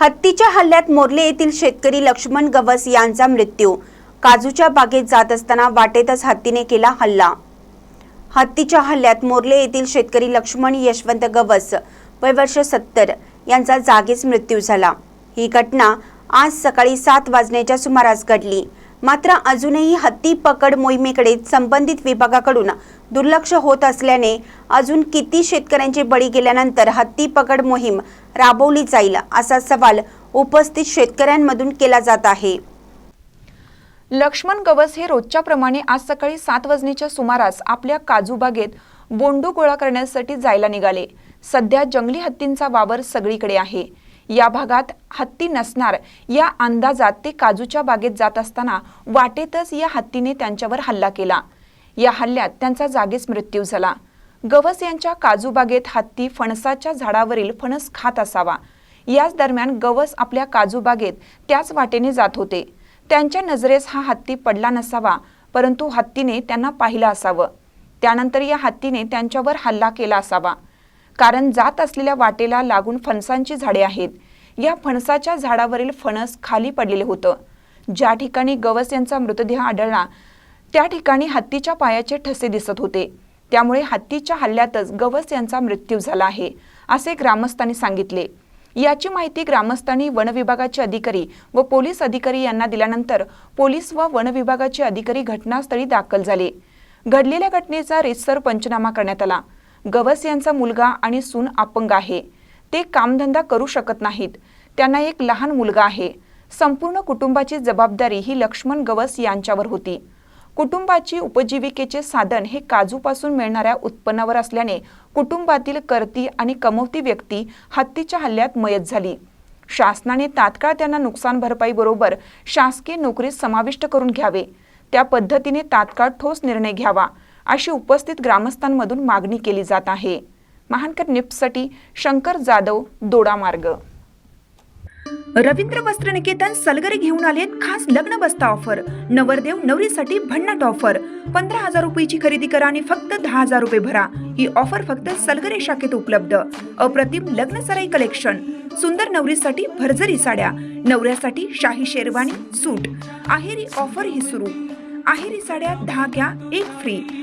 हत्तीच्या हल्ल्यात मोर्ले येथील शेतकरी लक्ष्मण गवस यांचा मृत्यू. काजूच्या बागेत जात असताना वाटेतच हत्तीने केला हल्ला. हत्तीच्या हल्ल्यात मोर्ले येथील शेतकरी लक्ष्मण यशवंत गवस वय वर्ष सत्तर यांचा जागीच मृत्यू झाला. ही घटना आज सकाळी सात वाजण्याच्या सुमारास घडली. मात्र अजूनही हत्ती पकड मोहिमेकडे संबंधित विभागाकडून दुर्लक्ष होत असल्याने अजून किती शेतकऱ्यांचे बळी गेल्यानंतर हत्ती पकड मोहीम राबवली जाईल असा सवाल उपस्थित शेतकऱ्यांमधून केला जात आहे. लक्ष्मण गवस हे रोजच्या प्रमाणे आज सकाळी सात वाजण्याच्या सुमारास आपल्या काजू बागेत बोंडू गोळा करण्यासाठी जायला निघाले. सध्या जंगली हत्तींचा वावर सगळीकडे आहे. या भागात हत्ती नसणार. या अंदाजात ते काजूच्या बागेत जात असताना वाटेतच या हत्तीने त्यांच्यावर हल्ला केला. या हल्ल्यात त्यांचा जागीच मृत्यू झाला. गवस यांच्या काजू बागेत हत्ती फणसाच्या झाडावरील फणस खात असावा. याच दरम्यान गवस आपल्या काजू बागेत त्याच वाटेने जात होते. त्यांच्या नजरेस हा हत्ती पडला नसावा परंतु हत्तीने त्यांना पाहिलं असावं. त्यानंतर या हत्तीने त्यांच्यावर हल्ला केला असावा. कारण जात असलेल्या वाटेला लागून फणसांची झाडे आहेत. या फणसाच्या झाडावरील फणस खाली पडलेले होतं. ज्या ठिकाणी गवस यांचा मृतदेह आढळला त्या ठिकाणी हत्तीच्या पायाचे ठसे दिसत होते. त्यामुळे हत्तीच्या हल्ल्यातच गवस यांचा मृत्यू झाला आहे असे ग्रामस्थांनी सांगितले. याची माहिती ग्रामस्थांनी वनविभागाचे अधिकारी व पोलीस अधिकारी यांना दिल्यानंतर पोलीस व वनविभागाचे अधिकारी घटनास्थळी दाखल झाले. घडलेल्या घटनेचा रितसर पंचनामा करण्यात आला. गवस यांचा मुलगा आणि सून अपंग आहे. ते कामधंदा करू शकत नाहीत. त्यांना एक लहान मुलगा आहे. संपूर्ण कुटुंबाची जबाबदारी ही लक्ष्मण गवस यांच्यावर होती. कुटुंबाची उपजीविकेचे साधन हे काजूपासून मिळणाऱ्या उत्पन्नावर असल्याने कुटुंबातील करती आणि कमवती व्यक्ती हत्तीच्या हल्ल्यात मयत झाली. शासनाने तात्काळ त्यांना नुकसान भरपाईबरोबर शासकीय नोकरीत समाविष्ट करून घ्यावे. त्या पद्धतीने तात्काळ ठोस निर्णय घ्यावा. अशी उपस्थित ग्रामस्थांमधून मागणी केली जात आहे. महानकर निप्ससाठी शंकर जाधव दोडा मार्ग. रवींद्र वस्त्र निकेतन सलगरे घेऊन आलेत खास लग्न बस्ता ऑफर. नवरदेव नवरीसाठी भन्नाट ऑफर. पंधरा हजार रुपयाची खरेदी करा आणि फक्त दहा हजार रुपये भरा. ही ऑफर फक्त सलगरे शाखेत उपलब्ध. अप्रतिम लग्न सराई कलेक्शन. सुंदर नवरीसाठी भरजरी साड्या. नवऱ्यासाठी शाही शेरवानी सूट. आहेरी ऑफर ही सुरू. आहेरी साड्या दहा घ्या एक फ्री